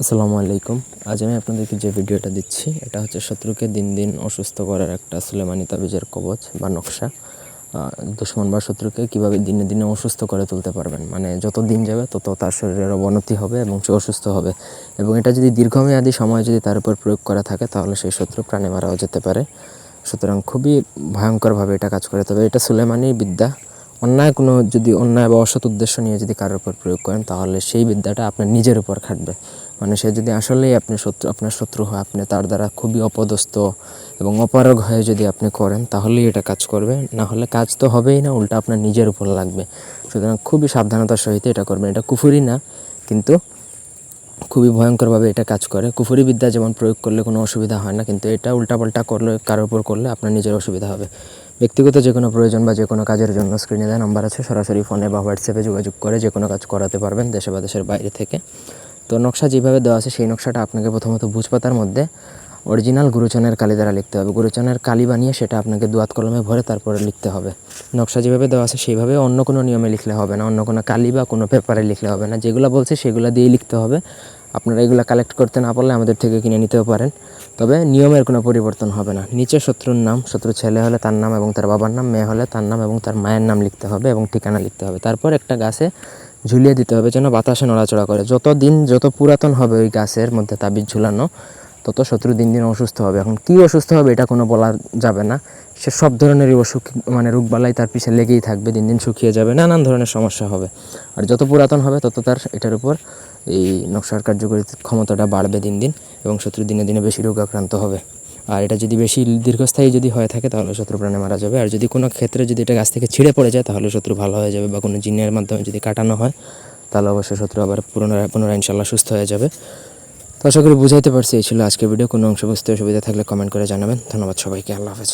আসসালামু আলাইকুম। আজ আমি আপনাদেরকে যে ভিডিওটা দিচ্ছি, এটা হচ্ছে শত্রুকে দিন দিন অসুস্থ করার একটা সুলেমানি তাবিজের কবচ বা নকশা। দুশ্মন বা শত্রুকে কীভাবে দিনে দিনে অসুস্থ করে তুলতে পারবেন? মানে যত দিন যাবে, তত তার শরীরের অবনতি হবে এবং সে অসুস্থ হবে। এবং এটা যদি দীর্ঘমেয়াদী সময় যদি তার উপর প্রয়োগ করা থাকে, তাহলে সেই শত্রু প্রাণে মারাও যেতে পারে। সুতরাং খুবই ভয়ঙ্করভাবে এটা কাজ করে। তবে এটা সুলেমানি বিদ্যা। অন্যায় কোনো যদি অন্যায় বা অসৎ উদ্দেশ্য নিয়ে যদি কারোর উপর প্রয়োগ করেন, তাহলে সেই বিদ্যাটা আপনার নিজের উপর খাটবে। মানে সে যদি আসলেই আপনি শত্রু, আপনার শত্রু হয়, আপনি তার দ্বারা খুবই অপদস্থ এবং অপারগ হয়ে যদি আপনি করেন, তাহলেই এটা কাজ করবে। না হলে কাজ তো হবেই না, উল্টা আপনার নিজের উপর লাগবে। সুতরাং খুবই সাবধানতার সহিত এটা করবেন। এটা কুফুরি না, কিন্তু খুবই ভয়ঙ্করভাবে এটা কাজ করে। কুফুরি বিদ্যা যেমন প্রয়োগ করলে কোনো অসুবিধা হয় না, কিন্তু এটা উল্টাপাল্টা করলে, কারোর উপর করলে আপনার নিজের অসুবিধা হবে। ব্যক্তিগত যে কোনো প্রয়োজন বা যে কোনো কাজের জন্য স্ক্রিনে দেওয়া নাম্বার আছে। সরাসরি ফোনে বা হোয়াটসঅ্যাপে যোগাযোগ করে যে কোনো কাজ করাতে পারবেন দেশে বা দেশের বাইরে থেকে। তো নকশা যেভাবে দেওয়া আছে, সেই নকশাটা আপনাকে প্রথমত ভুজপাতার মধ্যে অরিজিনাল গুরুচনের কালি দ্বারা লিখতে হবে। গুরুচনের কালি বানিয়ে সেটা আপনাকে দুয়াত কলমে ভরে তারপরে লিখতে হবে। নকশা যেভাবে দেওয়া আছে, সেইভাবে অন্য কোনো নিয়মে লিখলে হবে না। অন্য কোনো কালি বা কোনো পেপারে লিখলে হবে না। যেগুলো বলছে, সেগুলো দিয়েই লিখতে হবে। আপনারা এগুলো কালেক্ট করতে না পারলে আমাদের থেকে কিনে নিতেও পারেন। তবে নিয়মের কোনো পরিবর্তন হবে না। নিচে শত্রুর নাম, শত্রু ছেলে হলে তার নাম এবং তার বাবার নাম, মেয়ে হলে তার নাম এবং তার মায়ের নাম লিখতে হবে এবং ঠিকানা লিখতে হবে। তারপর একটা গাছে ঝুলিয়ে দিতে হবে যেন বাতাসে নড়াচড়া করে। যত দিন, যত পুরাতন হবে ওই গাছের মধ্যে তাবিজ ঝুলানো, তত শত্রু দিন দিন অসুস্থ হবে। এখন কী অসুস্থ হবে এটা কোনো বলা যাবে না। সে সব ধরনেরই অসুখ মানে রোগবালাই তার পিছে লেগেই থাকবে, দিন দিন শুকিয়ে যাবে, নানান ধরনের সমস্যা হবে। আর যত পুরাতন হবে, তত তার এটার উপর এই নকশার কার্যকরী ক্ষমতাটা বাড়বে দিন দিন এবং শত্রু দিনে দিনে বেশি রোগ আক্রান্ত হবে। আর এটা যদি বেশি দীর্ঘস্থায়ী যদি হয়ে থাকে, তাহলে শত্রু প্রাণে মারা যাবে। আর যদি কোনো ক্ষেত্রে যদি এটা গাছ থেকে ছিঁড়ে পড়ে যায়, তাহলে শত্রু ভালো হয়ে যাবে বা কোনো জিনের মাধ্যমে যদি কাটানো হয়, তাহলে অবশ্যই শত্রু আবার পুনরায় পুনরায় ইনশাল্লাহ সুস্থ হয়ে যাবে। তো আশা করি বুঝাইতে পারছি, এই ছিল আজকের ভিডিও। কোনো অংশ বুঝতে অসুবিধা থাকলে কমেন্ট করে জানাবেন। ধন্যবাদ সবাইকে। আল্লাহ হাফেজ।